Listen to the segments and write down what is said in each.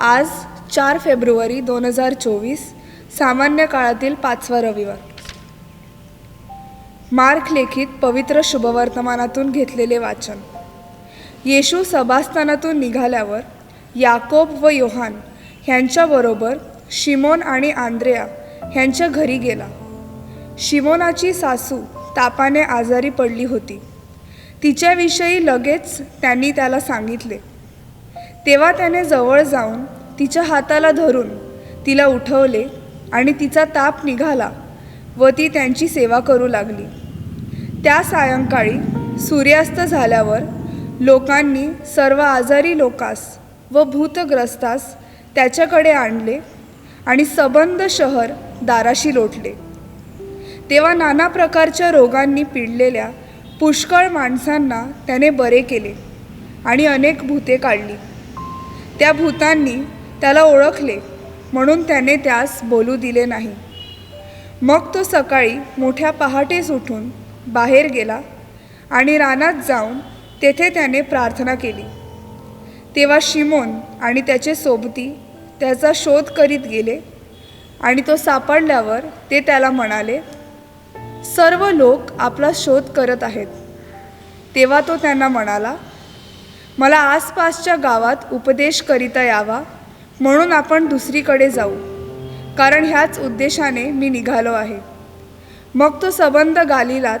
आज चार फेब्रुवारी दोन हजार चोवीस सामान्य काळातील पाचवा रविवार. मार्क लेखित पवित्र शुभवर्तमानातून घेतलेले वाचन. येशू सभास्थानातून निघाल्यावर याकोब व योहान ह्यांच्याबरोबर शिमोन आणि आंद्रेया ह्यांच्या घरी गेला. शिमोनाची सासू तापाने आजारी पडली होती. तिच्याविषयी लगेच त्यांनी त्याला सांगितले. तेव्हा त्याने जवळ जाऊन तिच्या हाताला धरून तिला उठवले आणि तिचा ताप निघाला व ती त्यांची सेवा करू लागली. त्या सायंकाळी सूर्यास्त झाल्यावर लोकांनी सर्व आजारी लोकास व भूतग्रस्तास त्याच्याकडे आणले आणि सबंध शहर दाराशी लोटले. तेव्हा नाना प्रकारच्या रोगांनी पिडलेल्या पुष्कळ माणसांना त्याने बरे केले आणि अनेक भूते काढली. त्या भूतांनी त्याला ओळखले म्हणून त्याने त्यास बोलू दिले नाही. मग तो सकाळी मोठ्या पहाटेस उठून बाहेर गेला आणि रानात जाऊन तेथे त्याने प्रार्थना केली. तेव्हा शिमोन आणि त्याचे सोबती त्याचा शोध करीत गेले आणि तो सापडल्यावर ते त्याला म्हणाले सर्व लोक आपला शोध करत आहेत. तेव्हा तो त्यांना म्हणाला मला आसपासच्या गावात उपदेश करिता यावा म्हणून आपण दुसरीकडे जाऊ. कारण ह्याच उद्देशाने मी निघालो आहे. मग तो सबंध गालिलात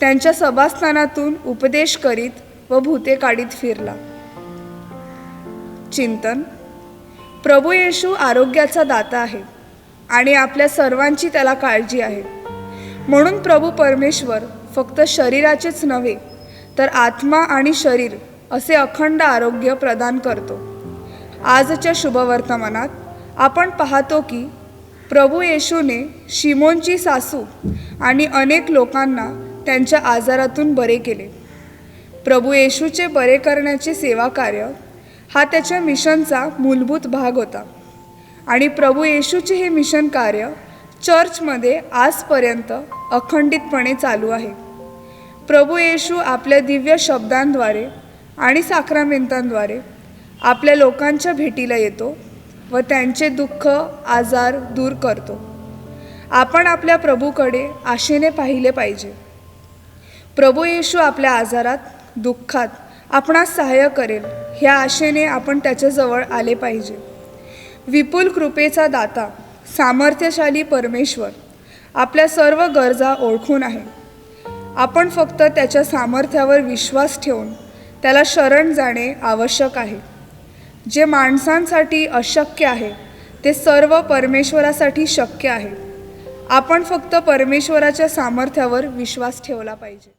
त्यांच्या सभास्थानातून उपदेश करीत व भूते काढीत फिरला. चिंतन. प्रभू येशू आरोग्याचा दाता आहे आणि आपल्या सर्वांची त्याला काळजी आहे. म्हणून प्रभू परमेश्वर फक्त शरीराचेच नव्हे तर आत्मा आणि शरीर असे अखंड आरोग्य प्रदान करतो. आजच्या शुभवर्तमानात आपण पाहतो की प्रभू येशूने शिमोनची सासू आणि अनेक लोकांना त्यांच्या आजारातून बरे केले. प्रभू येशूचे बरे करण्याचे सेवा कार्य हा त्याच्या मिशनचा मूलभूत भाग होता. आणि प्रभू येशूचे हे मिशन कार्य चर्चमध्ये आजपर्यंत अखंडितपणे चालू आहे. प्रभू येशू आपल्या दिव्य शब्दांद्वारे आणि साक्रामेंतांद्वारे आपल्या लोकांच्या भेटीला येतो व त्यांचे दुःख आजार दूर करतो. आपण आपल्या प्रभूकडे आशेने पाहिले पाहिजे. प्रभू येशू आपल्या आजारात दुःखात आपणास सहाय्य करेल ह्या आशेने आपण त्याच्याजवळ आले पाहिजे. विपुल कृपेचा दाता सामर्थ्यशाली परमेश्वर आपल्या सर्व गरजा ओळखून आहे. आपण फक्त त्याच्या सामर्थ्यावर विश्वास ठेवून त्याला शरण जाणे आवश्यक आहे. जे माणसांसाठी अशक्य आहे ते सर्व परमेश्वरासाठी शक्य आहे. आपण फक्त परमेश्वराच्या सामर्थ्यावर विश्वास ठेवला पाहिजे.